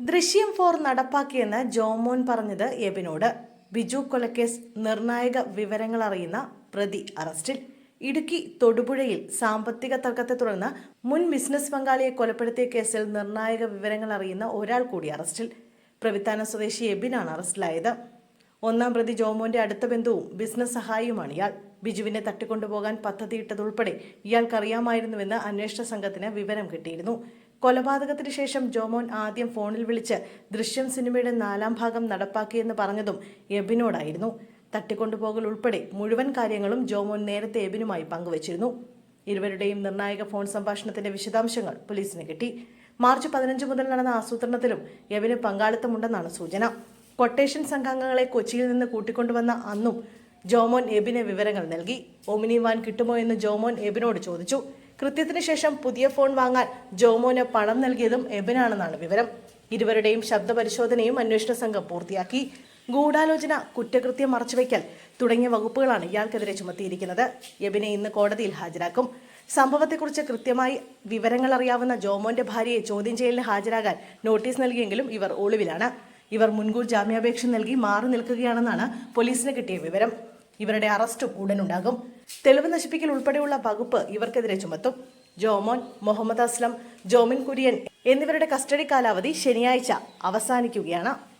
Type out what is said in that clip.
ദൃശ്യം ഫോർ നടപ്പാക്കിയെന്ന് ജോമോൻ പറഞ്ഞത് എബിനോട്. ബിജു കൊലക്കേസ് നിർണായക വിവരങ്ങൾ അറിയുന്ന പ്രതി അറസ്റ്റിൽ. ഇടുക്കി തൊടുപുഴയിൽ സാമ്പത്തിക തർക്കത്തെ തുടർന്ന് മുൻ ബിസിനസ് പങ്കാളിയെ കൊലപ്പെടുത്തിയ കേസിൽ നിർണായക വിവരങ്ങൾ അറിയുന്ന ഒരാൾ കൂടി അറസ്റ്റിൽ. പ്രവിത്താന സ്വദേശി എബിനാണ് അറസ്റ്റിലായത്. ഒന്നാം പ്രതി ജോമോന്റെ അടുത്ത ബന്ധുവും ബിസിനസ് സഹായിയുമാണ് ഇയാൾ. ബിജുവിനെ തട്ടിക്കൊണ്ടുപോകാൻ പദ്ധതിയിട്ടതുൾപ്പെടെ ഇയാൾക്കറിയാമായിരുന്നുവെന്ന് അന്വേഷണ സംഘത്തിന് വിവരം കിട്ടിയിരുന്നു. കൊലപാതകത്തിന് ശേഷം ജോമോൻ ആദ്യം ഫോണിൽ വിളിച്ച് ദൃശ്യം സിനിമയുടെ നാലാം ഭാഗം നടപ്പാക്കിയെന്ന് പറഞ്ഞതും എബിനോടായിരുന്നു. തട്ടിക്കൊണ്ടുപോകൽ ഉൾപ്പെടെ മുഴുവൻ കാര്യങ്ങളും ജോമോൻ നേരത്തെ എബിനുമായി പങ്കുവച്ചിരുന്നു. ഇരുവരുടെയും നിർണായക ഫോൺ സംഭാഷണത്തിന്റെ വിശദാംശങ്ങൾ പോലീസിന് കിട്ടി. മാർച്ച് പതിനഞ്ച് മുതൽ നടന്ന ആസൂത്രണത്തിലും എബിന് പങ്കാളിത്തമുണ്ടെന്നാണ് സൂചന. കൊട്ടേഷൻ സംഘാംഗങ്ങളെ കൊച്ചിയിൽ നിന്ന് കൂട്ടിക്കൊണ്ടുവന്ന അന്നും ജോമോൻ എബിന് വിവരങ്ങൾ നൽകി. ഒമിനി വാൻ കിട്ടുമോ എന്ന് ജോമോൻ എബിനോട് ചോദിച്ചു. കൃത്യത്തിന് ശേഷം പുതിയ ഫോൺ വാങ്ങാൻ ജോമോന് പണം നൽകിയതും എബിനാണെന്നാണ് വിവരം. ഇരുവരുടെയും ശബ്ദ പരിശോധനയും അന്വേഷണ സംഘം പൂർത്തിയാക്കി. ഗൂഢാലോചന കുറ്റകൃത്യം മറച്ചുവെക്കൽ തുടങ്ങിയ വകുപ്പുകളാണ് ഇയാൾക്കെതിരെ ചുമത്തിയിരിക്കുന്നത്. എബിനെ ഇന്ന് കോടതിയിൽ ഹാജരാക്കും. സംഭവത്തെക്കുറിച്ച് കൃത്യമായി വിവരങ്ങൾ അറിയാവുന്ന ജോമോന്റെ ഭാര്യയെ ചോദ്യം ചെയ്യലിന് ഹാജരാകാൻ നോട്ടീസ് നൽകിയെങ്കിലും ഇവർ ഒളിവിലാണ്. ഇവർ മുൻകൂർ ജാമ്യാപേക്ഷ നൽകി മാറി നിൽക്കുകയാണെന്നാണ് പോലീസിന് കിട്ടിയ വിവരം. ഇവരുടെ അറസ്റ്റും ഉടനുണ്ടാകും. തെളിവ് നശിപ്പിക്കൽ ഉൾപ്പെടെയുള്ള വകുപ്പ് ഇവർക്കെതിരെ ചുമത്തും. ജോമോൻ മുഹമ്മദ് അസ്ലം ജോമിൻ കുര്യൻ എന്നിവരുടെ കസ്റ്റഡി കാലാവധി ശനിയാഴ്ച അവസാനിക്കുകയാണ്.